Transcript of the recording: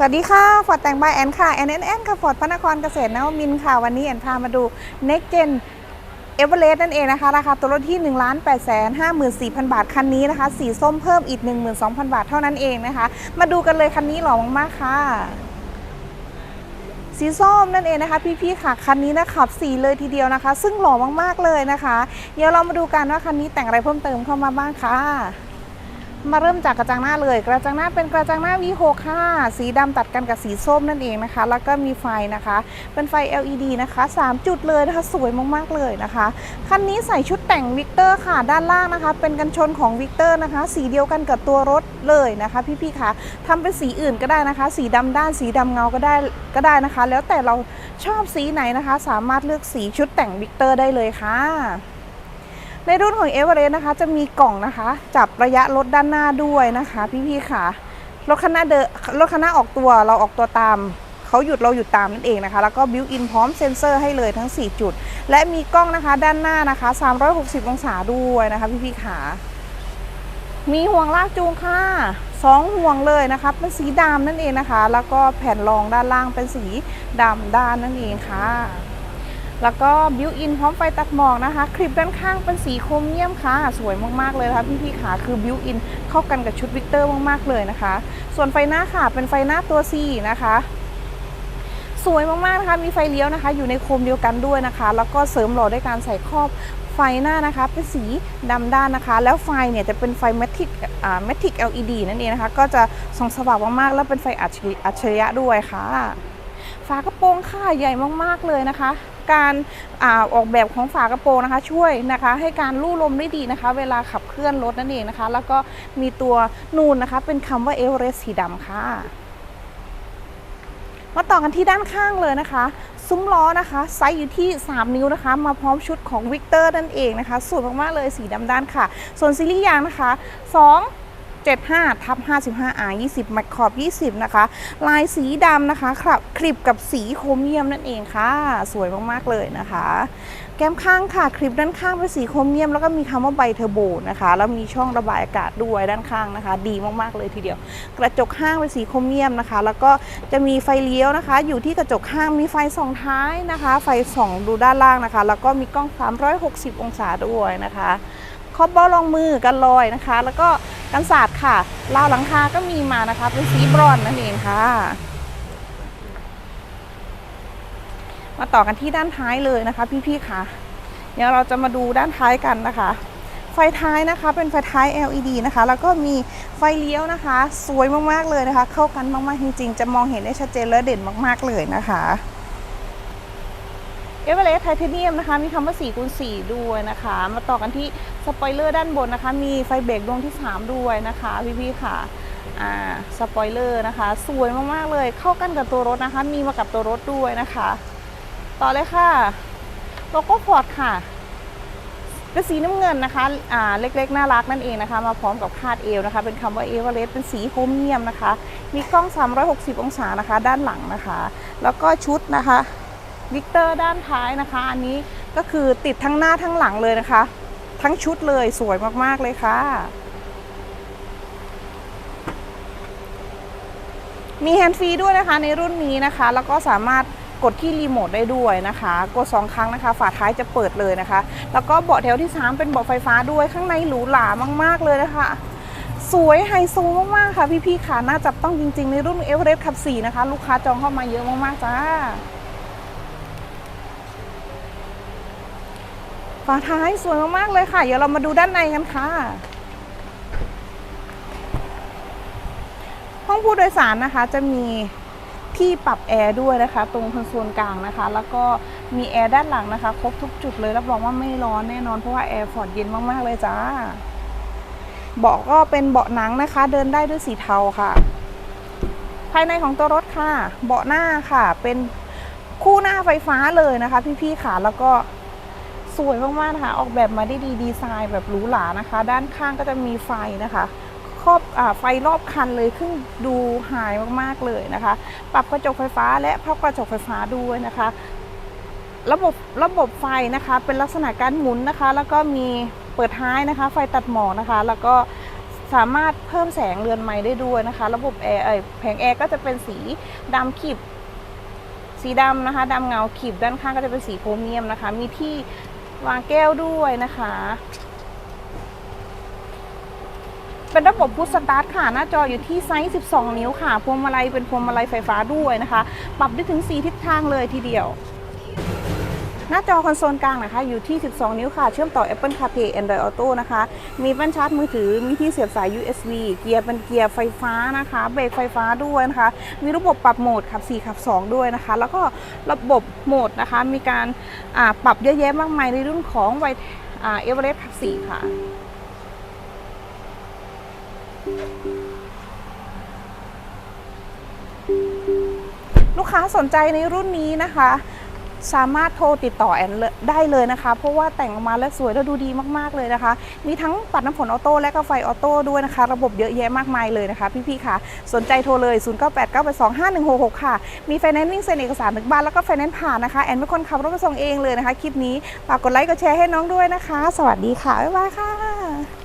สวัสดีค่ะ ฟอร์ดแต่งบายแอนค่ะแอนแอนแอนค่ะ ฟอร์ดพระนครเกษตรนวมินค่ะ วันนี้แอนพามาดู Next Gen e v e r e s t นั่นเองนะคะ ราคาตัวรถที่ 1 8 5 4 0 0 0 บาท คันนี้นะคะ สีส้มเพิ่มอีก 12,000 บาทเท่านั้นเองนะคะ มาดูกันเลยคันนี้หล่อมากๆค่ะสีส้มนั่นเองนะคะพี่ๆค่ะคันนี้นะขับสีเลยทีเดียวนะคะ ซึ่งหล่อมากๆเลยนะคะ เดี๋ยวเรามาดูกันว่าคันนี้แต่งอะไรเพิ่มเติมเข้ามาบ้างค่ะ มาเริ่มจากกระจังหน้าเลย กระจังหน้าเป็นกระจังหน้า V6 ค่ะ สีดำตัดกันกับสีส้มนั่นเองนะคะ แล้วก็มีไฟนะคะ เป็นไฟ LED นะคะ 3 จุดเลยนะคะ สวยมากๆเลยนะคะ คันนี้ใส่ชุดแต่งวิกเตอร์ค่ะ ด้านล่างนะคะ เป็นกันชนของวิกเตอร์นะคะ สีเดียวกันกับตัวรถเลยนะคะ พี่ๆค่ะทำเป็นสีอื่นก็ได้นะคะ สีดำด้าน สีดำเงาก็ได้ ก็ได้นะคะ แล้วแต่เราชอบสีไหนนะคะ สามารถเลือกสีชุดแต่งวิกเตอร์ได้เลยค่ะ ในรุ่นของเอเวอเรสต์นะคะ จะมีกล่องนะคะ จับระยะรถด้านหน้าด้วยนะคะ พี่ๆค่ะรถคันหน้าเดรถคันหน้าออกตัวเราออกตัวตามเขาหยุดเราหยุดตามนั่นเองนะคะ แล้วก็บิวอินพร้อมเซ็นเซอร์ให้เลยทั้ง 4 จุด และมีกล้องนะคะด้านหน้านะคะ 360 องศาด้วยนะคะพี่ๆค่ะมีห่วงลากจูงค่ะสองห่วงเลยนะคะเป็นสีดำนั่นเองนะคะ แล้วก็แผ่นรองด้านล่างเป็นสีดำด้านนั่นเองค่ะ แล้วก็บิวอินพร้อมไฟตัดหมอกนะคะ คลิปด้านข้างเป็นสีโครเมียมค่ะ สวยมากๆเลยนะคะพี่ๆขาคือบิวอินเข้ากันกับชุดวิกเตอร์มากๆเลยนะคะ ส่วนไฟหน้าค่ะเป็นไฟหน้าตัว C นะคะสวยมากๆนะคะ มีไฟเลี้ยวนะคะ อยู่ในโคมเดียวกันด้วยนะคะ แล้วก็เสริมหล่อด้วยการใส่ครอบไฟหน้านะคะ เป็นสีดำด้านนะคะ แล้วไฟเนี่ยจะเป็นไฟแมทริกอ่าแมทริก LED นั่นเองนะคะ ก็จะส่องสว่างมากๆ แล้วเป็นไฟอัจฉริยะด้วยค่ะ ฝากระโปรงค่ะใหญ่มากๆเลยนะคะ การอาออกแบบของฝากระโปรงนะคะ ช่วยนะคะ ให้การลู่ลมได้ดีนะคะ เวลาขับเคลื่อนรถนั่นเองนะคะ แล้วก็มีตัวนูนนะคะ เป็นคำว่าเอเวอเรสต์สีดำค่ะมาต่อกันที่ด้านข้างเลยนะคะ ซุ้มล้อนะคะไซส์อยู่ที่ 3 นิ้วนะคะ มาพร้อมชุดของวิกเตอร์นั่นเองนะคะสวยมากๆเลยสีดำด้านค่ะ ส่วนซีรีส์ยางนะคะ 2 75ทับ55 R 20มัดขอบ 20 นะคะ ลายสีดำนะคะครับคลิปกับสีโครเมียมนั่นเองค่ะ สวยมาก ๆ เลยนะคะ แก้มข้างค่ะ คลิปด้านข้างเป็นสีโครเมียม แล้วก็มีคำว่าไบเทอร์โบนะคะ แล้วมีช่องระบายอากาศด้วยด้านข้างนะคะ ดีมาก ๆ เลยทีเดียว กระจกข้างเป็นสีโครเมียมนะคะ แล้วก็จะมีไฟเลี้ยวนะคะ อยู่ที่กระจกข้างมีไฟสองท้ายนะคะ ไฟสองดูด้านล่างนะคะ แล้วก็มีกล้อง 360 องศาด้วยนะคะคอบเบาลองมือกันลอยนะคะ แล้วก็ กันศาสตร์ค่ะราวหลังคาก็มีมานะคะ เป็นสีบรอนนั่นเองค่ะ มาต่อกันที่ด้านท้ายเลยนะคะ พี่ๆค่ะ เดี๋ยวเราจะมาดูด้านท้ายกันนะคะ ไฟท้ายนะคะ เป็นไฟท้าย LED นะคะ แล้วก็มีไฟเลี้ยวนะคะ สวยมากๆเลยนะคะ เข้ากันมากๆจริงๆ จะมองเห็นได้ชัดเจนและเด่นมากๆเลยนะคะ เอเวอเรสต์ไทเทเนียมนะคะ มีคำว่า4คูณ4ด้วยนะคะ มาต่อกันที่สปอยเลอร์ด้านบนนะคะ มีไฟเบรกดวงที่ 3 ด้วยนะคะพี่ๆค่ะอ่าสปอยเลอร์นะคะ สวยมากๆเลย เข้ากันกับตัวรถนะคะ มีมากับตัวรถด้วยนะคะ ต่อเลยค่ะโลโก้พอร์ตค่ะเป็นสีน้ำเงินนะคะอ่าเล็กๆ น่ารักนั่นเองนะคะ มาพร้อมกับคาดเอวนะคะ เป็นคำว่าเอเวอเรสต์เป็นสีโครเมียมนะคะ มีกล้อง 360 องศานะคะ ด้านหลังนะคะ แล้วก็ชุดนะคะ วิกเตอร์ด้านท้ายนะคะ อันนี้ก็คือติดทั้งหน้าทั้งหลังเลยนะคะ ทั้งชุดเลยสวยมากๆเลยค่ะ มีแฮนด์ฟรีด้วยนะคะในรุ่นนี้นะคะ แล้วก็สามารถกดที่รีโมทได้ด้วยนะคะ กด 2 ครั้งนะคะ ฝาท้ายจะเปิดเลยนะคะ แล้วก็เบาะแถวที่ 3 เป็นเบาะไฟฟ้าด้วยข้างในหรูหรามาก ๆ เลยนะคะ สวยไฮโซมาก ๆ ค่ะ พี่ ๆ ค่ะ น่าจับต้องจริง ๆ ในรุ่นเอเวอเรสต์ขับ4นะคะ ลูกค้าจองเข้ามาเยอะมาก ๆ จ้า ฝาท้ายสวยมากๆเลยค่ะ เดี๋ยวเรามาดูด้านในกันค่ะ ห้องผู้โดยสารนะคะจะมีที่ปรับแอร์ด้วยนะคะ ตรงคอนโซลกลางนะคะ แล้วก็มีแอร์ด้านหลังนะคะ ครบทุกจุดเลยรับรองว่าไม่ร้อนแน่นอนเพราะว่าแอร์ฟอร์ดเย็นมากๆเลยจ้าเบาะก็เป็นเบาะหนังนะคะ เดินได้ด้วยสีเทาค่ะ ภายในของตัวรถค่ะ เบาะหน้าค่ะ เป็นคู่หน้าไฟฟ้าเลยนะคะ พี่ๆค่ะแล้วก็ สวยมากๆนะคะออกแบบมาได้ดีดีไซน์แบบหรูหรานะคะ ด้านข้างก็จะมีไฟนะคะครอบอไฟรอบคันเลยขึ้นดูหายมากๆเลยนะคะ ปรับกระจกไฟฟ้าและพับกระจกไฟฟ้าด้วยนะคะ ระบบระบบไฟนะคะ เป็นลักษณะการหมุนนะคะ แล้วก็มีเปิดท้ายนะคะ ไฟตัดหมอกนะคะ แล้วก็สามารถเพิ่มแสงเรือนไม้ได้ด้วยนะคะ ระบบแอร์แผงแอร์ก็จะเป็นสีดำขีบสีดำนะคะดำเงาขีบด้านข้างก็จะเป็นสีโครเมียมนะคะ มีที่ วางแก้วด้วยนะคะ เป็นระบบพุทสตาร์ทค่ะ หน้าจออยู่ที่ไซส์ 12 นิ้วค่ะ พวงมาลัยเป็นพวงมาลัยไฟฟ้าด้วยนะคะ ปรับได้ถึง 4 ทิศทางเลยทีเดียว หน้าจอคอนโซลกลางนะคะ อยู่ที่ 12 นิ้วค่ะ เชื่อมต่อ Apple CarPlay Android Auto นะคะ มีแป้นชาร์จมือถือ มีที่เสียบสาย USB เกียร์เป็นเกียร์ไฟฟ้านะคะ เบรกไฟฟ้าด้วยนะคะ มีระบบปรับโหมดขับ 4 ขับ 2 ด้วยนะคะ แล้วก็ระบบโหมดนะคะ มีการปรับเยอะแยะมากมายในรุ่นของไวเอเวอเรสต์ขับ 4 ค่ะลูกค้าสนใจในรุ่นนี้นะคะ สามารถโทรติดต่อแอนได้เลยนะคะ เพราะว่าแต่งออกมาแล้วสวยแล้วดูดีมากๆเลยนะคะ มีทั้งปัดน้ำฝนออโต้และก็ไฟออโต้ด้วยนะคะ ระบบเยอะแยะมากมายเลยนะคะ พี่ๆค่ะ สนใจโทรเลย 0989825166 ค่ะ มีไฟแนนซ์นิ่งเซ็นเอกสารถึงบ้านแล้วก็ไฟแนนซ์ผ่านนะคะ แอนเป็นคนขับรถมาส่งเองเลยนะคะ คลิปนี้ฝากกดไลค์กดแชร์ให้น้องด้วยนะคะ สวัสดีค่ะบ๊ายบายค่ะ